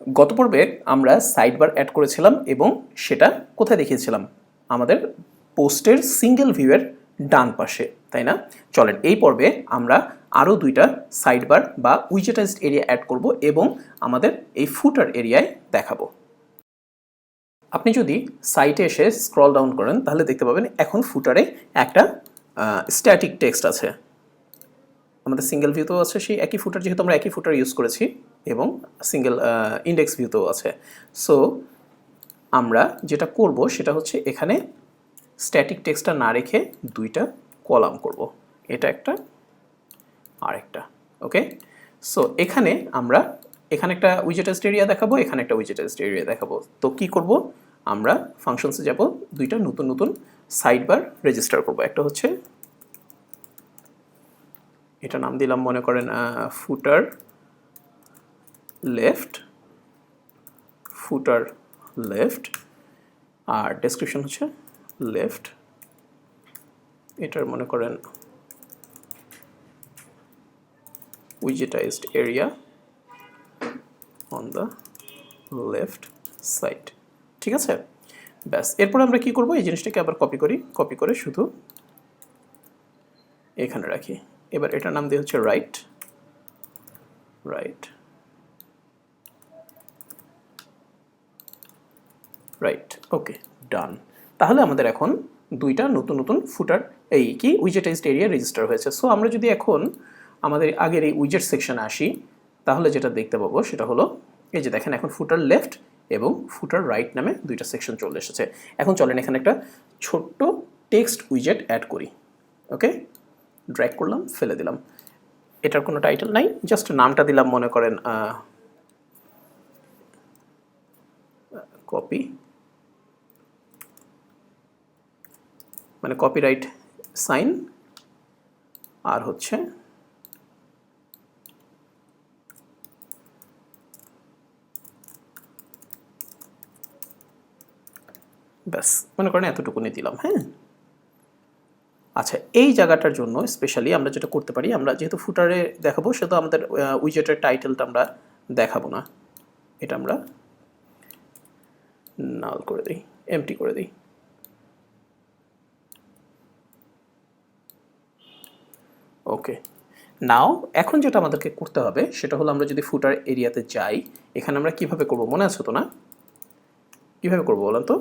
গত পর্বে আমরা সাইডবার অ্যাড করেছিলাম এবং সেটা কোথায় দেখিয়েছিলাম? আমাদের পোস্টের সিঙ্গেল ভিউয়ের ডান পাশে, তাই না? চলেন, এই পর্বে আমরা আরও দুইটা সাইডবার বা উইজেটাইজড এরিয়া অ্যাড করব এবং আমাদের এই ফুটার এরিয়ায় দেখাবো। আপনি যদি সাইটে এসে স্ক্রল ডাউন করেন, তাহলে দেখতে পাবেন এখন ফুটারে একটা স্ট্যাটিক টেক্সট আছে। আমাদের সিঙ্গেল ভিউতেও আছে, সেই একই ফুটার যেহেতু আমরা একই ফুটার ইউজ করেছি এবং সিঙ্গেল ইন্ডেক্স ভিউতেও আছে। সো আমরা যেটা করব সেটা হচ্ছে এখানে স্ট্যাটিক টেক্সটটা না রেখে দুইটা কলাম করব। এটা একটা, আর একটা ওকে সো এখানে আমরা, এখানে একটা উইজেটাইজড এরিয়া দেখাবো, এখানে একটা উইজেটাইজড এরিয়া দেখাবো। তো কি করব? আমরা ফাংশনসে যাব, দুইটা নতুন নতুন সাইড বার রেজিস্টার করব। একটা হচ্ছে এটা নাম দিলাম, মনে করেন ফুটার লেফট ফুটার লেফট, আর ডেসক্রিপশন হচ্ছে লেফট। এটার মনে করেন widgetized area on the left side ঠিক আছে? ব্যাস, এরপর আমরা কি করব? এই জিনিসটাকে আবার কপি করি। কপি করে শুধু এখানে রাখি। এবার এটার নাম দিয়ে হচ্ছে right right right okay done তাহলে আমাদের এখন দুইটা নতুন নতুন ফুটার এই কি উইজেটাইজড এরিয়া রেজিস্টার হয়েছে। সো আমরা যদি এখন আমাদের আগের এই উইজেট সেকশনে আসি, তাহলে যেটা দেখতে পাবো সেটা হলো, এই যে দেখেন এখন ফুটার লেফট এবং ফুটার রাইট নামে দুইটা সেকশন চলে এসেছে। এখন চলেন এখানে একটা ছোট্ট টেক্সট উইজেট অ্যাড করি ওকে ড্র্যাগ করলাম, ফেলে দিলাম। এটার কোনো টাইটেল নাই জাস্ট নামটা দিলাম মনে করেন কপি মানে কপিরাইট সাইন আর হচ্ছে ব্যাস, মনে করেন এতটুকুনি দিলাম হ্যাঁ? আচ্ছা এই জায়গাটার জন্য স্পেশালি আমরা যেটা করতে পারি, আমরা যেহেতু ফুটারে দেখাবো, সেহেতু আমাদের উইজেটের টাইটেলটা আমরা দেখাবো না। এটা আমরা নাল করে দিই এমটি করে দিই। ওকে নাও এখন যেটা আমাদেরকে করতে হবে, সেটা হলো আমরা যদি ফুটার এরিয়াতে যাই, এখানে আমরা কীভাবে করব মনে আছে তো না? কীভাবে করব বলেন তো?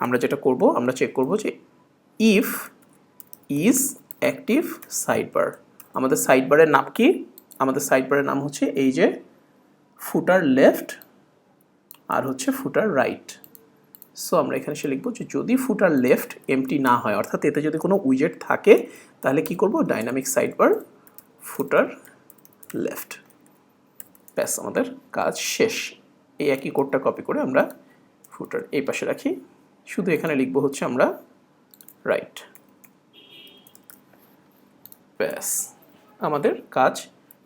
আমরা যেটা করব, আমরা চেক করব যে if is active side bar আমাদের সাইডবারের নাম কি? আমাদের সাইড বারের নাম হচ্ছে এই যে ফুটার লেফট আর হচ্ছে ফুটার রাইট সো আমরা এখানে সে লিখব যে যদি ফুটার লেফট এমটি না হয়, অর্থাৎ এতে যদি কোনো উইজেট থাকে, তাহলে কি করব? ডাইনামিক সাইডবার ফুটার লেফট ব্যাস, আমাদের কাজ শেষ। এই একই কোডটা কপি করে আমরা ফুটার এই পাশে রাখি। শুধু এখানে লিখব হচ্ছে আমরা রাইট ব্যাস, আমাদের কাজ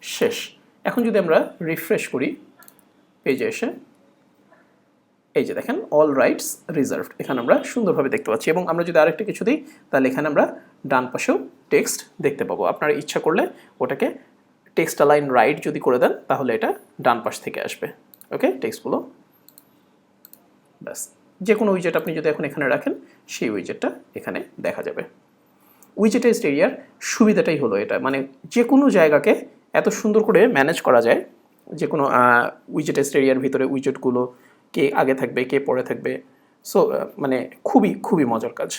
শেষ। এখন যদি আমরা রিফ্রেশ করি পেজে এসে, এই যে দেখেন অল রাইটস রিজার্ভড এখানে আমরা সুন্দরভাবে দেখতে পাচ্ছি। এবং আমরা যদি আরেকটা কিছু দিই, তাহলে এখানে আমরা ডান পাশেও টেক্সট দেখতে পাবো। আপনারা ইচ্ছা করলে ওটাকে টেক্সট লাইন রাইট যদি করে দেন, তাহলে এটা ডান পাশ থেকে আসবে। ওকে? টেক্সটগুলো ব্যাস। যে কোনো উইজেট আপনি যদি এখন এখানে রাখেন, সেই উইজেটটা এখানে দেখা যাবে। উইজেটাইজড এরিয়ার সুবিধাটাই হলো এটা। মানে যে কোনো জায়গাকে এত সুন্দর করে ম্যানেজ করা যায় যে কোনো উইজেটাইজড এরিয়ার ভিতরে উইজেটগুলো কে আগে থাকবে, কে পরে থাকবে। সো মানে খুবই খুবই মজার কাজ।